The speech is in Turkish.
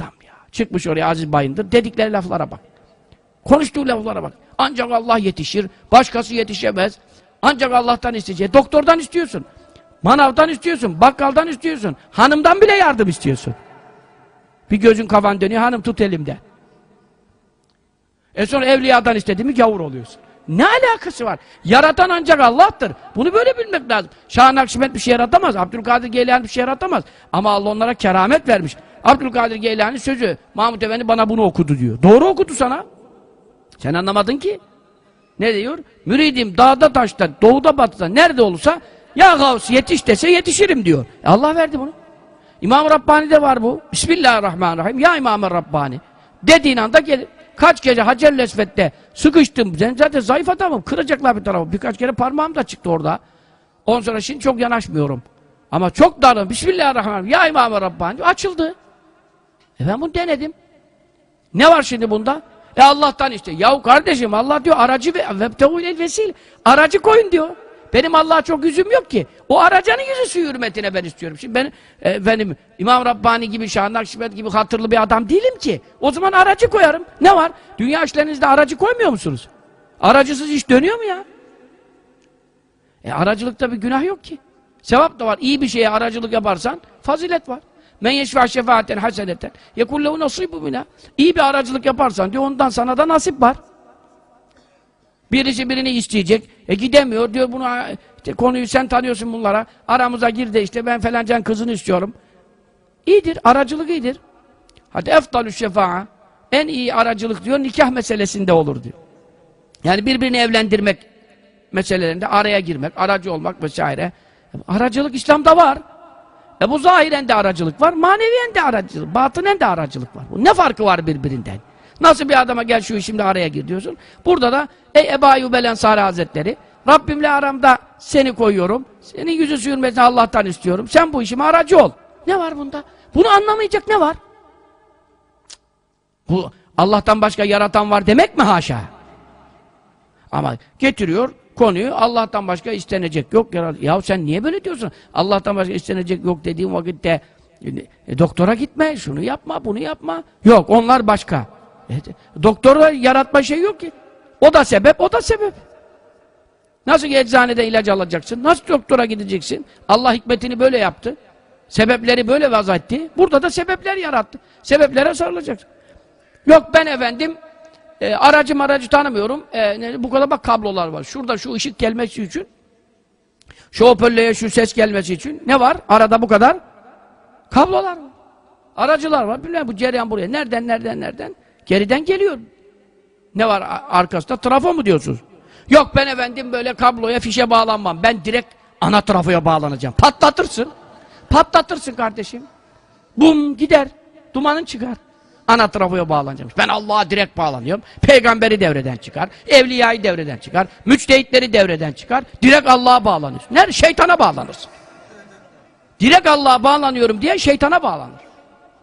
Adam ya. Çıkmış oraya Aziz Bayındır. Dedikleri laflara bak. Konuştuğu laflara bak. Ancak Allah yetişir. Başkası yetişemez. Ancak Allah'tan isteyecek. Doktordan istiyorsun. Manavdan istiyorsun. Bakkaldan istiyorsun. Hanımdan bile yardım istiyorsun. Bir gözün kafan dönüyor. Hanım tut elimde. E sonra evliyadan istedi mi gavur oluyorsun. Ne alakası var? Yaratan ancak Allah'tır. Bunu böyle bilmek lazım. Şah Nakşibend bir şey yaratamaz. Abdülkadir Geylani bir şey yaratamaz. Ama Allah onlara keramet vermiş. Abdülkadir Geylani sözü Mahmud Efendi bana bunu okudu diyor. Doğru okudu sana. Sen anlamadın ki. Ne diyor? Müridim dağda taşta, doğuda batıda nerede olursa ya Gavs yetiş dese yetişirim diyor. E Allah verdi bunu. İmam Rabbani'de var bu. Bismillahirrahmanirrahim. Ya İmam Rabbani. Dediğin anda gelir. Kaç gece Hacer Lesvet'te sıkıştım. Ben zaten zayıf adamım. Kıracaklar bir tarafı. Birkaç kere parmağım da çıktı orada. Ondan sonra şimdi çok yanaşmıyorum. Ama çok darım. Bismillahirrahmanirrahim. Ya İmam Rabbani. Açıldı. E ben bunu denedim. Ne var şimdi bunda? E Allah'tan işte. Yahu kardeşim Allah diyor aracı ve vebtehûlel vesil. Aracı koyun diyor. Benim Allah'a çok yüzüm yok ki. O aracanın yüzü suyu hürmetine ben istiyorum. Şimdi ben e, benim İmam Rabbani gibi, Şah Nakşibend gibi hatırlı bir adam değilim ki. O zaman aracı koyarım. Ne var? Dünya işlerinizde aracı koymuyor musunuz? Aracısız iş dönüyor mu ya? E aracılıkta bir günah yok ki. Sevap da var. İyi bir şeye aracılık yaparsan fazilet var. Men yeşfa şefaaten haseneten yekullehu nasibu mina. İyi bir aracılık yaparsan diyor ondan sana da nasip var. Birisi birini isteyecek. E gidemiyor diyor bunu işte konuyu sen tanıyorsun bunlara. Aramıza gir de işte ben falancan kızını istiyorum. İyidir. Aracılık iyidir. Hadi efdalü şefa'a en iyi aracılık diyor nikah meselesinde olur diyor. Yani birbirini evlendirmek meselelerinde araya girmek, aracı olmak vesaire. Aracılık İslam'da var. E bu zahiren de aracılık var, maneviyen de aracılık, batınen de aracılık var. Bu ne farkı var birbirinden? Nasıl bir adama gel şu işimde araya gir diyorsun. Burada da ey Ebu Ayyub el Hazretleri Rabbimle aramda seni koyuyorum. Senin yüzü sürmesini Allah'tan istiyorum. Sen bu işime aracı ol. Ne var bunda? Bunu anlamayacak ne var? Bu Allah'tan başka yaratan var demek mi haşa? Ama getiriyor konuyu Allah'tan başka istenecek yok. Ya sen niye böyle diyorsun? Allah'tan başka istenecek yok dediğim vakitte e, doktora gitme, şunu yapma, bunu yapma. Yok, onlar başka. E, doktora yaratma şey yok ki. O da sebep, o da sebep. Nasıl ki eczanede ilaç alacaksın? Nasıl doktora gideceksin? Allah hikmetini böyle yaptı. Sebepleri böyle vaz etti. Burada da sebepler yarattı. Sebeplere sarılacaksın. Yok ben efendim e, aracı maracı tanımıyorum. E, bu kadar bak kablolar var. Şurada şu ışık gelmesi için şu hoparlöre şu ses gelmesi için ne var? Arada bu kadar kablolar var. Aracılar var. Bilmem bu cereyan buraya. Nereden nereden nereden? Geriden geliyor. Ne var arkasında? Trafo mu diyorsunuz? Yok ben efendim böyle kabloya fişe bağlanmam. Ben direkt ana trafoya bağlanacağım. Patlatırsın. Patlatırsın kardeşim. Bum gider. Dumanın çıkar. Ana trafoya bağlanacağım. Ben Allah'a direkt bağlanıyorum. Peygamberi devreden çıkar. Evliyayı devreden çıkar. Müçtehitleri devreden çıkar. Direkt Allah'a bağlanıyorsun. Nerede? Şeytana bağlanırsın. Direkt Allah'a bağlanıyorum diye şeytana bağlanır.